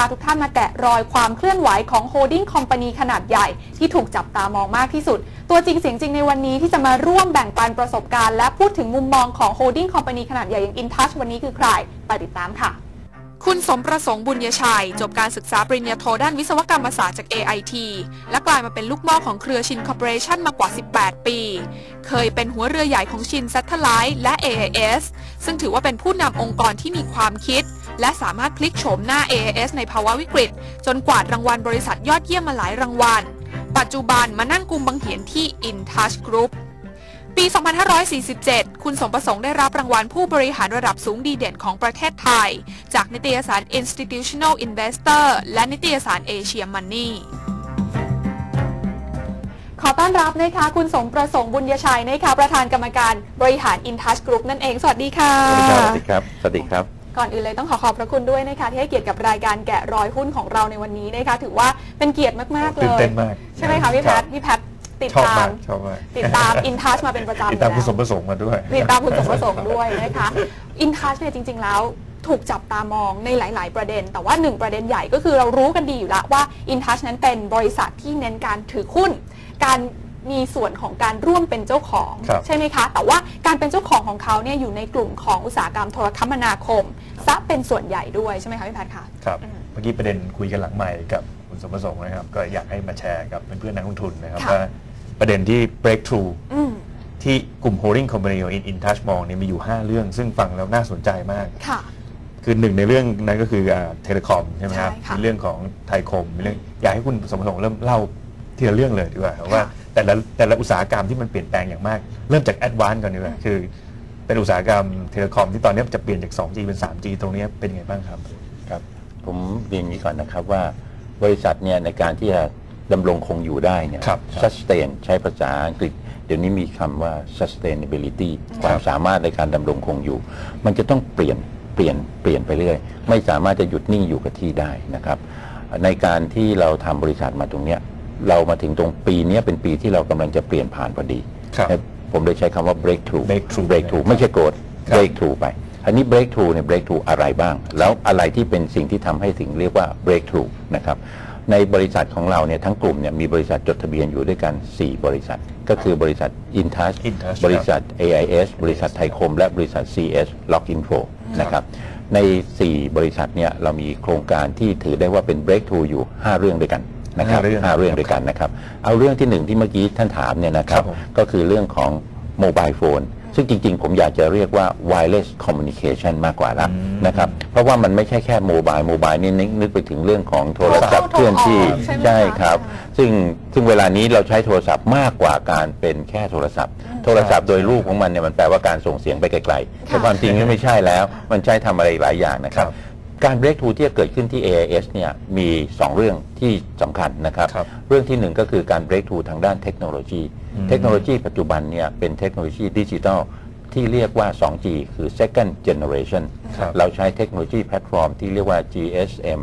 าทุกท่านมาแกะรอยความเคลื่อนไหวของโฮดดิ้งคอมพานีขนาดใหญ่ที่ถูกจับตามองมากที่สุด ตัวจริงเสียงจริงในวันนี้ที่จะมาร่วมแบ่งปันประสบการณ์และพูดถึงมุมมองของโฮดดิ้งคอมพานีขนาดใหญ่อย่าง InTouch วันนี้คือใคร ไปติดตามค่ะ คุณสมประสงค์บุญยชัย จบการศึกษาปริญญาโทด้านวิศวกรรมศาสตร์จาก AIT และกลายมาเป็นลูกม้อของเครือชินคอร์ปอเรชันมากว่า 18 ปี เคยเป็นหัวเรือใหญ่ของชิน s a t เท l i t e และ AIS ซึ่งถือว่าเป็นผู้นำองค์กรที่มีความคิด และสามารถพลิกโฉมหน้า AIS ในภาวะวิกฤต จนกวาดรางวัลบริษัทยอดเยี่ยมมาหลายรางวัล ปัจจุบันมานั่งกุมบังเหียนที่ InTouch Group ปี 2547 คุณสมประสงค์ได้รับรางวัลผู้บริหารระดับสูงดีเด่นของประเทศไทย จากนิตยสาร Institutional Investor และนิตยสาร Asia Money ขอต้อนรับนะคะคุณสมประสงค์บุญยชัยนะคะประธานกรรมการบริหาร InTouch Group นั่นเอง สวัสดีค่ะ สวัสดีครับ สวัสดีครับสวัสดีครับก่อนอื่นเลยต้องขอขอบพระคุณด้วยนะคะที่ให้เกียรติกับรายการแกะรอยหุ้นของเราในวันนี้นะคะถือว่าเป็นเกียรติมาก ๆ เลตื่นยเต้นมาก ใช่ไหมคะพี่แพรัทบพี่แพท ติดชอบตามามกชอบมากติดตาม InTouch มาเป็นประจำติดตามอยู่คุณสแล้วมประสงค์มาด้วย ติดตามคุณสมประสงค์ด้วยนะคะ InTouch เนี่ยจริง ๆ แล้วถูกจับตามองในหลาย ๆ ประเด็น แต่ว่าหนึ่งประเด็นใหญ่ก็คือเรารู้กันดีอยู่แล้วว่า InTouch นั้นเป็นบริษัทที่เน้นการถือหุ้นการมีส่วนของการร่วมเป็นเจ้าของครับ ใช่ไหมคะ แต่ว่าการเป็นเจ้าของของเขาเนี่ยอยู่ในกลุ่มของอุตสาหกรรมโทรคมนาคมซะเป็นส่วนใหญ่ด้วยใช่ไหมคะพี่แพทย์คะ ครับอืมเมื่อกี้ประเด็นคุยกันหลังใหม่กับคุณสมประสงค์นะครับ ก็อยากให้มาแชร์กับเพื่อนๆนักลงทุนนะครับค่ะ ว่า ประเด็นที่ breakthrough อืมที่กลุ่ม holding company ของ In Touch มองเนี่ยมีอยู่ 5 เรื่อง ซึ่งฟังแล้วน่าสนใจมากค่ะคือหนึ่งในเรื่องนั้นก็คือเทเลคอมใช่ไหมครับใช่ค่ะมีเรื่องของไทยคมมีเรื่องอยากให้คุณสมประสงค์เริ่มเล่าทีละเรื่องเลยดีกว่าว่าแต่ละแต่ละอุตสาหกรรมที่มันเปลี่ยนแปลงอย่างมาก เริ่มจากแอดวานซ์ก่อนดีกว่าคือ เป็นอุตสาหกรรมเทเลคอมที่ตอนนี้จะเปลี่ยนจาก 2G เป็น 3G ตรงนี้เป็นไงบ้างครับครับ ผมเรียนอย่างนี้ก่อนนะครับว่าบริษัทเนี่ยในการที่จะ ดำรงคงอยู่ได้เนี่ย ครับ sustain ใช้ภาษาอังกฤษ เดี๋ยวนี้มีคำว่า sustainability ความสามารถในการดำรงคงอยู่ มันจะต้องเปลี่ยนเปลี่ยนเปลี่ยนไปเรื่อย ไม่สามารถจะหยุดนิ่งอยู่กับที่ได้นะครับ ในการที่เราทำบริษัทมาตรงเนี้ยเรามาถึงตรงปีเนี้ยเป็นปีที่เรากำลังจะเปลี่ยนผ่านพอดี ครับ ผมเลยใช้คำว่า breakthrough breakthrough breakthrough ไม่ใช่โกรธ ครับ breakthrough ไป อันนี้ breakthrough เนี่ย breakthrough อะไรบ้าง แล้วอะไรที่เป็นสิ่งที่ทำให้ถึงเรียกว่า breakthrough นะครับ ในบริษัทของเราเนี่ยทั้งกลุ่มเนี่ยมีบริษัทจดทะเบียนอยู่ด้วยกัน 4 บริษัท ก็คือบริษัท Intouch Intouch บริษัท AIS บริษัทไทยคม และบริษัท CS Lock Info นะครับใน 4 บริษัทเนี่ยเรามีโครงการที่ถือได้ว่าเป็น breakthrough อยู่ 5 เรื่องด้วยกันนะครับห้าเรื่องห้าเรื่องด้วยกันนะครับ เอาเรื่องที่หนึ่งที่เมื่อกี้ท่านถามเนี่ยนะครัครับบผมก็คือเรื่องของโมบายโฟน ซึ่งจริง ๆ ผมอยากจะเรียกว่า wireless communication มากกว่าละอืมนะครับ เพราะว่ามันไม่ใช่แค่โมบายโมบายนี่นึกนึกไปถึงเรื่องของโทรศัพท์โทรเข้าเคลื่อนที่โทรออกใช่ไหมคะใช่ครับใช่ซึ่งซึ่งเวลานี้เราใช้โทรศัพท์มากกว่าการเป็นแค่โทรศัพท์ โทรศัพท์โดยรูปของมันเนี่ยมันแปลว่าการส่งเสียงไปไกลๆแต่ความจริงนี่ไม่ใช่แล้ว มันใช้ทำอะไรหลายอย่างนะครับ ครับการ breakthrough ที่จะเกิดขึ้นที่ AIS เนี่ยมี 2 เรื่องที่สำคัญนะครับ ครับเรื่องที่หนึ่งก็คือการ breakthrough ทางด้านเทคโนโลยี อืม เทคโนโลยีปัจจุบันเนี่ยเป็นเทคโนโลยีดิจิทัลที่เรียกว่า 2G คือ second generation ครับ เราใช้เทคโนโลยีแพลตฟอร์มที่เรียกว่า GSM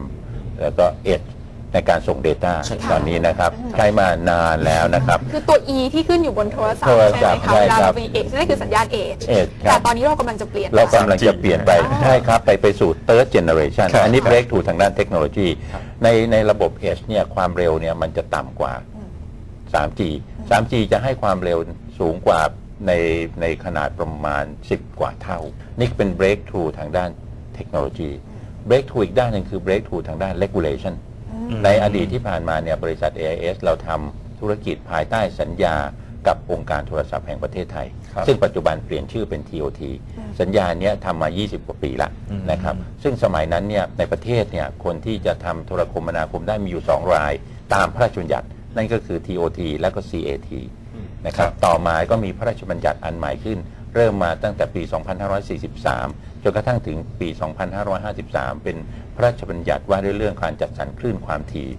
แล้วก็ Edge ในการส่ง Data ใช่ครับตอนนี้นะครับ ใช้มานานแล้วนะครับ คือตัว E ที่ขึ้นอยู่บนโทรศัพท์โทรใช่ศัไหมคะเวลาพท์ใช่ครัเราบมีเอชนั่นคือสัญญาณเอช Edge คแต่รับตอนนี้เรากำลังจะเปลี่ยน เรากำลัง 3G จะเปลี่ยนไปอ๋อใช่ครับ ไปไปสู่ third generation ครับอันนี้ครับ breakthrough ทางด้านเทคโนโลยี ในในระบบ Edge เนี่ยความเร็วเนี่ยมันจะต่ำกว่า 3G 3G จะให้ความเร็วสูงกว่าในในขนาดประมาณ 10 กว่าเท่า นี่เป็น breakthrough ทางด้านเทคโนโลยี breakthrough อีกด้านหนึ่งคือ breakthrough ทางด้าน regulation ในอดีตที่ผ่านมาเนี่ยบริษัท AIS เราทำธุรกิจภายใต้สัญญากับองค์การโทรศัพท์แห่งประเทศไทยครับซึ่งปัจจุบันเปลี่ยนชื่อเป็น TOT สัญญาเนี้ยทำมา 20 กว่าปีละอืมนะครับ ซึ่งสมัยนั้นเนี่ยในประเทศเนี่ยคนที่จะทำโทรคมนาคมได้มีอยู่ 2 ราย ตามพระราชบัญญัตินั่นก็คือ TOT และก็ CAT นะครับ ต่อมาก็มีพระราชบัญญัติอันใหม่ขึ้น เริ่มมาตั้งแต่ปี 2543 จนกระทั่งถึงปี 2553 เป็นพระราชบัญญัติว่าด้วยเรื่องการจัดสรรคลื่นความถี่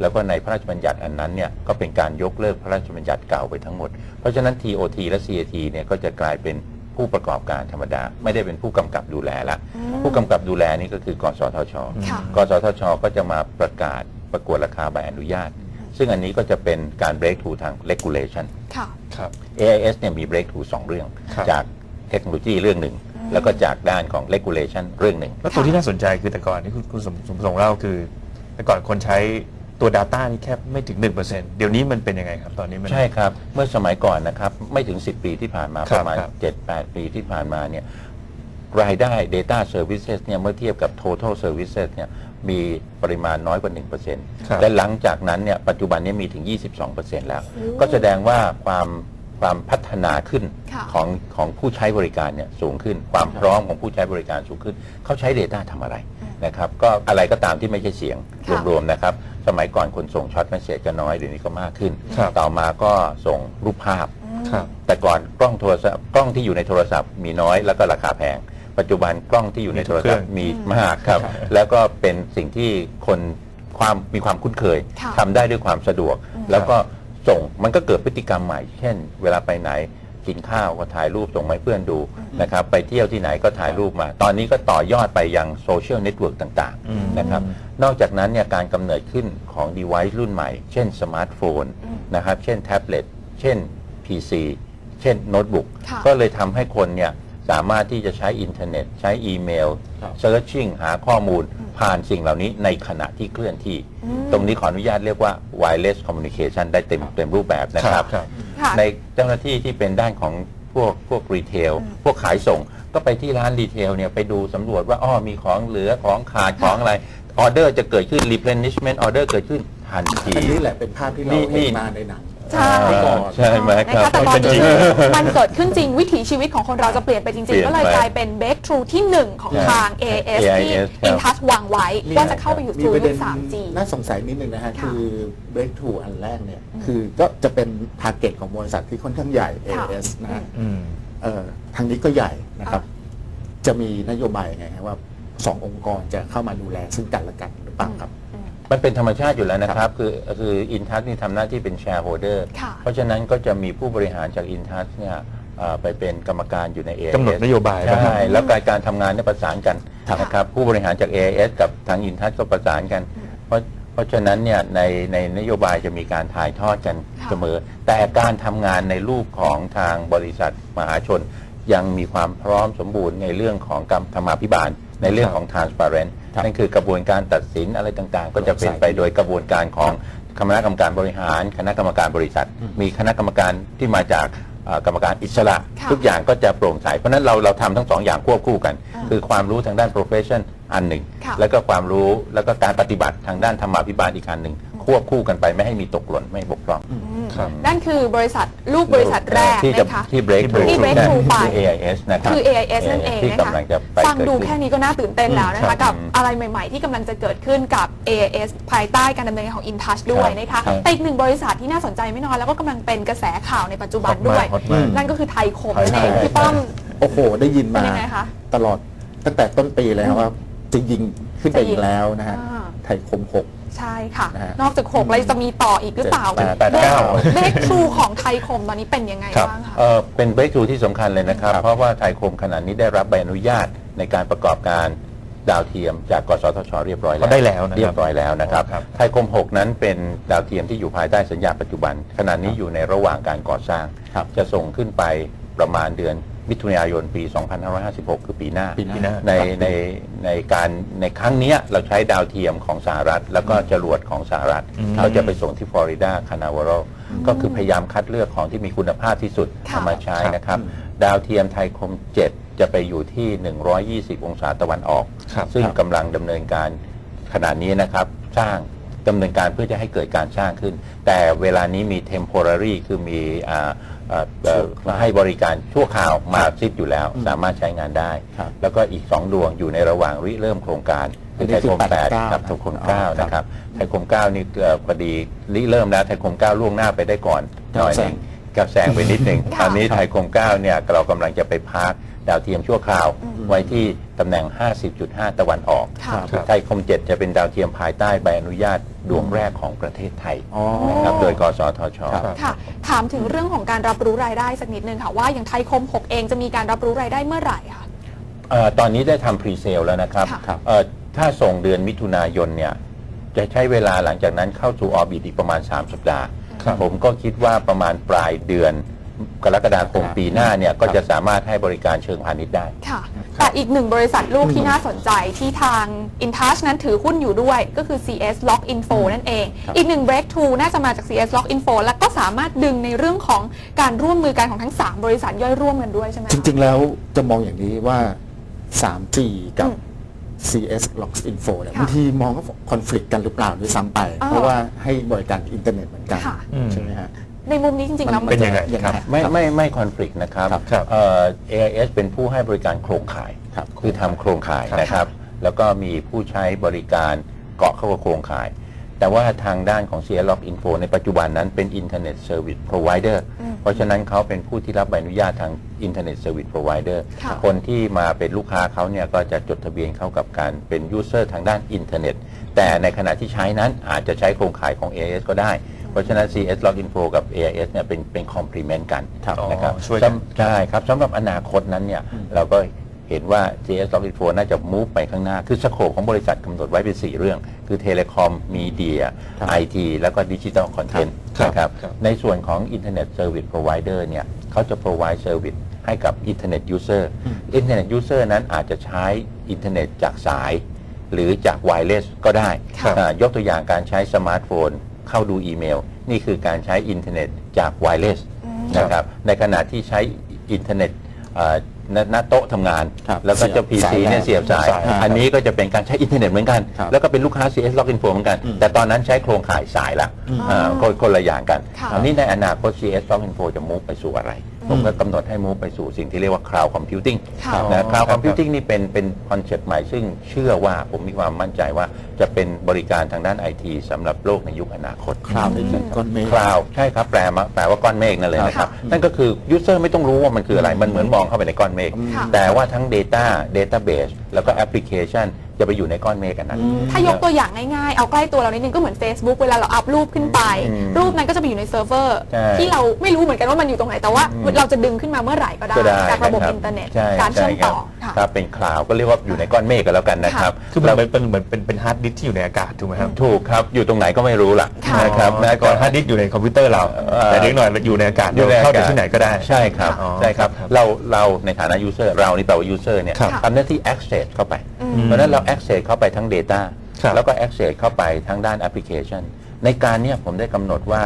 แล้วก็ในพระราชบัญญัติอันนั้นเนี่ยก็เป็นการยกเลิกพระราชบัญญัติเก่าไปทั้งหมด เพราะฉะนั้น TOT และ CAT เนี่ยก็จะกลายเป็นผู้ประกอบการธรรมดา ไม่ได้เป็นผู้กำกับดูแลละผู้กำกับดูแลนี่ก็คือกสทชค่ะกสทช ก็จะมาประกาศประกวดราคาใบอนุญาต ซึ่งอันนี้ก็จะเป็นการ breakthrough ทาง regulation ค่ะครับ AIS เนี่ยมี breakthrough สองเรื่องครับจากเทคโนโลยีเรื่องหนึ่ง แล้วก็จากด้านของ regulation เรื่องหนึ่ง แล้วตัวที่น่าสนใจคือแต่ก่อนที่คุณคุณสมสมประสงค์เล่าคือ แต่ก่อนคนใช้ตัว Data นี่แค่ไม่ถึง 1%เดี๋ยวนี้มันเป็นยังไงครับ ตอนนี้มัน ใช่ครับ เมื่อสมัยก่อนนะครับ ไม่ถึง 10 ปีที่ผ่านมา ครัปบระมาณ ครับ 7-8 ปีที่ผ่านมาเนี่ยรายได้ Data Services เนี่ยเมื่อเทียบกับ Total Services เนี่ย มีปริมาณน้อยกว่า 1%และหลังจากนั้นเนี่ยปัจจุบันนี้มีถึง 22%แล้วโอ้ก็แสดงว่าความความพัฒนาขึ้นค่ะของของผู้ใช้บริการเนี่ยสูงขึ้น ความพร้อมของผู้ใช้บริการสูงขึ้น เขาใช้ Data ทำอะไรนะครับก็อะไรก็ตามที่ไม่ใช่เสียงค่ะรวมๆนะครับ สมัยก่อนคนส่งช็อตเมสเซจก็น้อยเดี๋ยวนี้ก็มากขึ้นครับต่อมาก็ส่งรูปภาพครับแต่ก่อนกล้องโทรศัพท์กล้องที่อยู่ในโทรศัพท์มีน้อยแล้วก็ราคาแพง ปัจจุบันกล้องที่อยู่ในโทรศัพท์มีมากครับ แล้วก็เป็นสิ่งที่คนความมีความคุ้นเคยค่ะทำได้ด้วยความสะดวกอืมแล้วก็ส่งมันก็เกิดพฤติกรรมใหม่ เช่น เวลาไปไหนกินข้าวก็ถ่ายรูปส่งมาให้เพื่อนดูนะครับไปเที่ยวที่ไหนก็ถ่ายรูปมา ตอนนี้ก็ต่อยอดไปยังโซเชียลเน็ตเวิร์กต่างอืมๆนะครับนอกจากนั้นเนี่ยการกำเนิดขึ้นของ device รุ่นใหม่ เช่นสมาร์ทโฟนอืมนะครับเช่นแท็บเล็ตเช่น PC เช่นโน้ตบุ๊กค่ะก็เลยทำให้คนเนี่ย สามารถที่จะใช้อินเทอร์เน็ต ใช้อีเมลครับ searching หาข้อมูลผ่านสิ่งเหล่านี้ในขณะที่เคลื่อนที่อืมตรงนี้ขออนุญาตเรียกว่า wireless communication ได้เต็มเต็มรูปแบบนะครับครับค่ะในเจ้าหน้าที่ที่เป็นด้านของพวกพวกรีเทลอืมพวกขายส่งก็ไปที่ร้านรีเทลเนี่ยไปดูสำรวจว่าอ้อมีของเหลือของขาดของอะไรออเดอร์จะเกิดขึ้น replenishment order เกิดขึ้นทันทีอันนี้แหละเป็นภาพที่เรานี่เห็นนี่มาในหนัง ใช่เมื่อก่อน ใช่ไหมครับ นะคะแต่ตอนเป็นจรินี้งมันเกิดขึ้นจริงวิถีชีวิตของคนเราจะเปลี่ยนไปจเปลี่ริงยนๆก็เลยไปกลายเป็น breakthrough ที่หนึ่งของใช่ทาง AIS ที่ AIS ครับ InTouch วางไว้มีว่าจะเข้าไปอยู่มีสู่ประยุเด็คน 3G น่าสงสัยนิดนึงนะฮะ ค่ะคือ breakthrough อันแรกเนี่ย คือก็จะเป็น target ของบริษัทที่ค่อนข้างใหญ่ ค่ะ AS นะฮะอืม เอ่อทางนี้ก็ใหญ่นะครับ จะมีนโยบายยังไงครับว่าสององค์กรจะเข้ามาดูแลซึ่งกันและกันหรือเปล่าครับอื มมันเป็นธรรมชาติอยู่แล้วนะครับ คือคืออินทัชนี่ทำหน้าที่เป็นแชร์โฮเดอร์ค่ะเพราะฉะนั้นก็จะมีผู้บริหารจากอินทัชเนี่ยเอ่อไปเป็นกรรมการอยู่ใน AIS กำหนดนโยบายใช่ แล้วการการทำงานเนี่ยประสานกันครับนะครับผู้บริหารจาก AIS กับทางอินทัชก็ประสานกันเพราะเพราะฉะนั้นเนี่ยในในนโยบายจะมีการถ่ายทอดกันค่ะ เสมอ แต่การทำงานในรูปของทางบริษัทมหาชน ยังมีความพร้อมสมบูรณ์ในเรื่องของกรรมธรรมาภิบาล ในเรื่องของ transparent ครับ นั่นคือกระบวนการตัดสินอะไรต่างๆ ก็จะเป็นไปโดยกระบวนการของคณะกรรมการบริหาร คณะกรรมการบริษัท มีคณะกรรมการที่มาจากเอ่อกรรมการอิสระค่ะทุกอย่างก็จะโปร่งใสเพราะฉะนั้นเราเราทำทั้งสองอย่างควบคู่กันอ่าคือความรู้ทางด้าน profession อันหนึ่งค่ะแล้วก็ความรู้แล้วก็การปฏิบัติทางด้านธรรมาภิบาลอีกอันหนึ่ง ควบคู่กันไปไม่ให้มีตกหล่นไม่บกพร่องอืมครับ นั่นคือบริษัทลูกบริษัทแรกที่จะนะคะ ที่ breakthrough ที่ breakthrough ไปที่ AIS นะครับ คือ AIS นั่นเองที่นะคะกำลังจะไปฟังดูเกิขึ้น แค่นี้ก็น่าตื่นเต้นแล้วนะครัคะ บกับอืมอะไรใหม่ ๆ ที่กำลังจะเกิดขึ้นกับ AIS ภายใต้การดำเนินงานของ InTouch ด้วยนะคะครับ แต่อีกหนึ่งบริษัทที่น่าสนใจไม่น้อยแล้วก็กำลังเป็นกระแสข่าวในปัจจุบันฮอตมากด้วยฮอตมาก นั่นก็คือไทยคมนั่นเองไทยคมพี่ป้อม โอ้โห ได้ยินเป็นมายังไงคะตลอดตั้งแต่ต้นปีเลยครับว่าจะยิงขึ้นไปจะยิงอีกแล้วนะฮะ อ่า ไทยคมหก ใช่ค่ะ นะฮะนอกจาก6แล้วจะมีต่ออีกหรือเปล่าเจ็ดแปดเก้า เบรกทรูของไทยคมตอนนี้เป็นยังไงครับบ้างคะ เอ่อเป็น breakthrough ที่สำคัญเลยนะครับครับเพราะว่าไทยคมขณะนี้ได้รับใบอนุญาตในการประกอบการดาวเทียมจากกสทช เรียบร้อยแล้วก็ได้แล้วนะครับเรียบร้อยแล้วนะครับ ครับ ไทยคม 6 นั้นเป็นดาวเทียมที่อยู่ภายใต้สัญญาปัจจุบัน ขณะนี้อยู่ในระหว่างการก่อสร้างครับจะส่งขึ้นไปประมาณเดือน มิถุนายนปี 2556 คือปีหน้า ปีหน้าในในในการในครั้งเนี้ยเราใช้ดาวเทียมของสหรัฐ แล้วก็จรวดของสหรัฐอืมเราจะไปส่งที่ฟลอริดาคานาวโรก็คือพยายามคัดเลือกของที่มีคุณภาพที่สุดค่ะเอามาใช้นะครับอืมดาวเทียมไทยคม 7 จะไปอยู่ที่ 120 องศาตะวันออกครับซึ่งครับกำลังดำเนินการขณะนี้นะครับสร้าง ดำเนินการเพื่อจะให้เกิดการสร้างขึ้น แต่เวลานี้มี temporary คือมีอ่าอ่าเอ่อชั่วคราวให้บริการชั่วคราวมาซิดอยู่แล้ว สามารถใช้งานได้ครับแล้วก็อีก 2 ดวงอยู่ในระหว่างริเริ่มโครงการอันนี้ไทยคมคือ8 89กับไทยคมอ๋อ9นะครับไทยคม9นี่เอ่อพอดีริเริ่มแล้วไทยคม9ล่วงหน้าไปได้ก่อนหน่อยหนึงกับแซงไปนิดหนึ่งค่ะตอนนี้ไทยคม9เนี่ยเรากำลังจะไปพาร์ค ดาวเทียมชั่วคราว ไว้ที่ตำแหน่ง 50.5 ตะวันออกค่ะครับไทยคม 7 จะเป็นดาวเทียมภายใต้ใบอนุญาตดวงแรกของประเทศไทยอ๋อนะครับโดยกสทชครับค่ะ ถามถึงเรื่องของการรับรู้รายได้สักนิดนึงค่ะ ว่าอย่างไทยคม 6 เองจะมีการรับรู้รายได้เมื่อไหร่คะเอ่อตอนนี้ได้ทำพรีเซลแล้วนะครับค่ะครับเอ่อถ้าส่งเดือนมิถุนายนเนี่ยจะใช้เวลาหลังจากนั้นเข้าสู่ออร์บิทอีกประมาณ 3 สัปดาห์ครับผมก็คิดว่าประมาณปลายเดือน กรกฎาคมครับปีหน้าเนี่ยก็ครับจะสามารถให้บริการเชิงพาณิชย์ได้ ค่ะ แต่อีกหนึ่งบริษัทลูกที่น่าสนใจที่ทาง InTouch นั้นถือหุ้นอยู่ด้วยก็คือ CS Lock Info นั่นเองครับอีกหนึ่ง breakthrough น่าจะมาจาก CS Lock Info แล้วก็สามารถดึงในเรื่องของการร่วมมือกันของทั้ง 3 บริษัทย่อยร่วมกันด้วยใช่ไหมคะจริง ๆ แล้วจะมองอย่างนี้ว่า 3G กับอืม CS Logs Info เนี่ยค่ะบางทีมองว่าคอน FLICT กันหรือเปล่าด้วยซ้ำไปอ๋อเพราะว่าให้บริการอินเทอร์เน็ตเหมือนกันค่ะอืมใช่ไหมฮะ ในมุมนี้จริงๆแล้วมัมันเป็นยังไงยังครับไงไม่ไม่ไม่คอน FLICT นะครับครับครับเอ่อ AIS เป็นผู้ให้บริการโครงข่ายครับคือทำโครงข่ายครับนะครับ แล้วก็มีผู้ใช้บริการเกาะเข้ากับโครงข่าย แต่ว่าทางด้านของ c l o g Info ในปัจจุบันนั้นเป็น Internet Service Provider อืมเพราะฉะนั้นเขาเป็นผู้ที่รับใบอนุญาตทาง Internet Service Provider ค่ะคนที่มาเป็นลูกค้าเขาเนี่ยก็จะจดทะเบียนเข้ากับการเป็น User ทางด้านอินเทอร์เน็ตแต่ในขณะที่ใช้นั้นอาจจะใช้โครงข่ายของ AIS ก็ได้ เพราะฉะนั้น CS Log Info กับ AIS เนี่ยเป็นเป็น complement กันครับนะครับอ๋อช่วยกันสำใช่ครับสำหรับอนาคตนั้นเนี่ยเราก็เห็นว่า CS Log Info น่าจะ move ไปข้างหน้า คือสโคปของบริษัทกำหนดไว้เป็น 4 เรื่อง คือเทเลคอมมีเดียครับไอทีแล้วก็ดิจิทัลคอนเทนต์ครับนะครับครับในส่วนของ Internet Service Provider เนี่ยเขาจะ provide service ให้กับ Internet User Internet User นั้นอาจจะใช้อินเทอร์เน็ตจากสาย หรือจากไวเลสก็ได้ครับอ่ายกตัวอย่างการใช้สมาร์ทโฟน เข้าดูอีเมล นี่คือการใช้อินเทอร์เน็ตจากไวเลสอืมนะครับในขณะที่ใช้อินเทอร์เน็ตเอ่อณณโต๊ะทำงานครับแล้วก็จะเสียบ PC สายเนี่ยเสียบสายสาย อันนี้ก็จะเป็นการใช้อินเทอร์เน็ตเหมือนกันครับแล้วก็เป็นลูกค้า CS Log Info เหมือนกันอืมแต่ตอนนั้นใช้โครงข่ายสายละอืมอ่าคนคนละอย่างกันค่ะอันนี้ในอนาคต CS Log Info จะมุ่งไปสู่อะไร ผมก็กำหนดให้มุ่งไปสู่สิ่งที่เรียกว่า Cloud Computing ค่ะอ๋อนะ Cloud ครับ Computing นี่เป็นเป็นคอนเซ็ปต์ใหม่ซึ่งเชื่อว่าผมมีความมั่นใจว่าจะเป็นบริการทางด้านไอทีสำหรับโลกในยุคอนาคตคราวนี้คือก้อนเมฆคลาวใช่ครับแปลมาแปลว่าก้อนเมฆนั่นเลยนะครับค่ะนั่นก็คือยูเซอร์ไม่ต้องรู้ว่ามันคืออะไรมันเหมือนมองเข้าไปในก้อนเมฆค่ะแต่ว่าทั้ง Data Database แล้วก็แอปพลิเคชัน จะไปอยู่ในก้อนเมฆกันนั้นอืมถ้ายกตัวอย่างง่ายๆ เอาใกล้ตัวเรานิดนึงก็เหมือน Facebook เวลาเราอัพรูปขึ้นไปอืมรูปนั้นก็จะไปอยู่ในเซิร์ฟเวอร์ใช่ที่เราไม่รู้เหมือนกันว่ามันอยู่ตรงไหน แต่ว่าอืมเราจะดึงขึ้นมาเมื่อไหร่ก็ได้ก็ได้จากระบบคอินเทอร์เน็ตใช่การเชื่อมใคต่บอค่ะครับเป็นคลาวก็เรียกว่าอยู่ในก้อนเมฆกันแล้วกันนะครับคือมันแล้วเป็นเหมือนเป็นเป็นฮาร์ดดิสก์ที่อยู่ในอากาศถูกไหมครับถูกครับอยู่ตรงไหนก็ไม่รู้ล่ะค่ะนะครับนะนะก่อนฮาร์ดดิสก์อยู่ในคอมพิวเตอร์เราเอ่อแต่เด็กหน่อยอยู่ในอากาศเราเข้าไปที่ไหนก็ได้ใช่ครับอ๋อใช่ครับครับเราเราในฐานะ user เรานี่แปลว่า user เนี่ยครับทำหน้าที่ access เข้าไปอืม เพราะฉะนั้นเรา access เข้าไปทั้ง Data ครับแล้วก็ access เข้าไปทั้งด้านแอปพลิเคชัน ในการเนี้ผมได้กำหนดว่า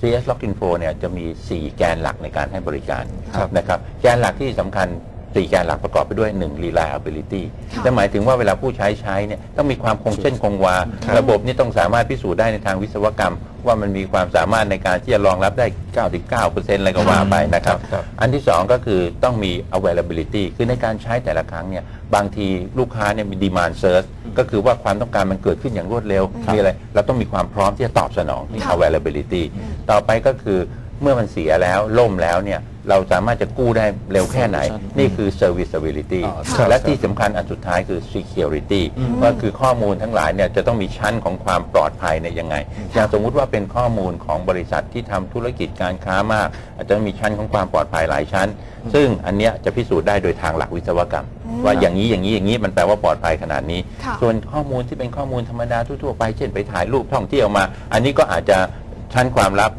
CS Log Info เนี่ยจะมี 4 แกนหลักในการให้บริการครับนะครับแกนหลักที่สำคัญ 4แกนหลักประกอบไปด้วย 1 reliability ค่ะจะหมายถึงว่าเวลาผู้ใช้ใช้เนี่ยต้องมีความคงเส้นคงวาครับระบบนี่ต้องสามารถพิสูจน์ได้ในทางวิศวกรรม ว่ามันมีความสามารถในการที่จะรองรับได้ 99%อะไรก็ว่าไปนะครับครับ อันที่ 2 ก็คือต้องมี availability คือในการใช้แต่ละครั้งเนี่ยบางทีลูกค้าเนี่ยมี demand surge ก็คือว่าความต้องการมันเกิดขึ้นอย่างรวดเร็วมีอะไรเราต้องมีความพร้อมที่จะตอบสนองที่ค่ะ availability ต่อไปก็คือเมื่อมันเสียแล้วล่มแล้วเนี่ย เราสามารถจะกู้ได้เร็วแค่ไหน Solution นี่คือ serviceability อ๋อครับและที่สำคัญอันสุดท้ายคือ security อืมว่าคือข้อมูลทั้งหลายเนี่ยจะต้องมีชั้นของความปลอดภัยเนี่ยยังไง อย่างสมมุติว่าเป็นข้อมูลของบริษัทที่ทำธุรกิจการค้ามาก อาจจะมีชั้นของความปลอดภัยหลายชั้น ซึ่งอันเนี้ยจะพิสูจน์ได้โดยทางหลักวิศวกรรมอืมว่าอย่างนี้อย่างนี้อย่างนี้มันแปลว่าปลอดภัยขนาดนี้ค่ะส่วนข้อมูลที่เป็นข้อมูลธรรมดาทั่วๆไปเช่นไปถ่ายรูปท่องเที่ยวมา อันนี้ก็อาจจะชั้นความลับ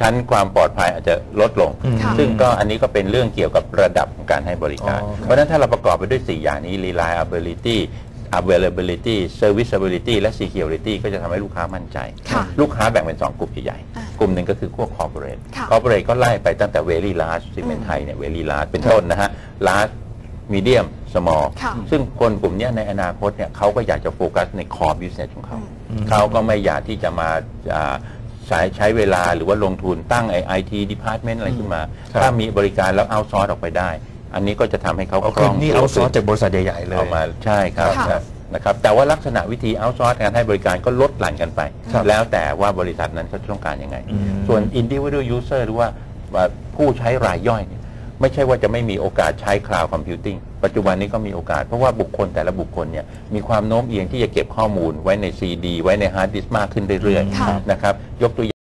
ชั้นความปลอดภัยอาจจะลดลง อืมค่ะซึ่งก็อันนี้ก็เป็นเรื่องเกี่ยวกับระดับของการให้บริการ อ๋อครับ เพราะฉะนั้นถ้าเราประกอบไปด้วย 4 อย่างนี้ reliability availability serviceability และ security ก็จะทำให้ลูกค้ามั่นใจ ค่ะลูกค้าแบ่งเป็น 2 กลุ่มใหญ่อ่าๆกลุ่มหนึ่งก็คือพวก corporate ค่ะ corporate ก็ไล่ไปตั้งแต่ very large ซีเมนไทยเนี่ย very large เป็นต้นนะฮะ large medium small ค่ะซึ่งคนกลุ่มเนี้ยในอนาคตเนี่ยเขาก็อยากจะโฟกัสใน core business ของเขา อืม เขาก็ไม่อยากที่จะมาอ่า ใช้ใช้เวลาหรือว่าลงทุนตั้งไอไอทีดีพาร์ตเมนต์อะไรขึ้นมาครับถ้ามีบริการแล้วเอาซอร์สออกไปได้ อันนี้ก็จะทำให้เขาเอาคคืล่อองนี่เอาซอสจากบริษัทใหญ่ ๆ เลยเอามาใช่ครับค่ะครับนะครับแต่ว่าลักษณะวิธีเอาซอร์สการให้บริการก็ลดหลั่นกันไปครับแล้วแต่ว่าบริษัทนั้นเขาต้องการยังไงอืมส่วน individual user หรือว่าว่าผู้ใช้รายย่อยเนี่ยไม่ใช่ว่าจะไม่มีโอกาสใช้ cloud computing ปัจจุบันนี้ก็มีโอกาส เพราะว่าบุคคลแต่ละบุคคลเนี่ยมีความโน้มเอียงที่จะเก็บข้อมูลไว้ใน CD ไว้ในฮาร์ดดิสก์มากขึ้นเรื่อยค่ะๆนะครับยกตัวอย่าง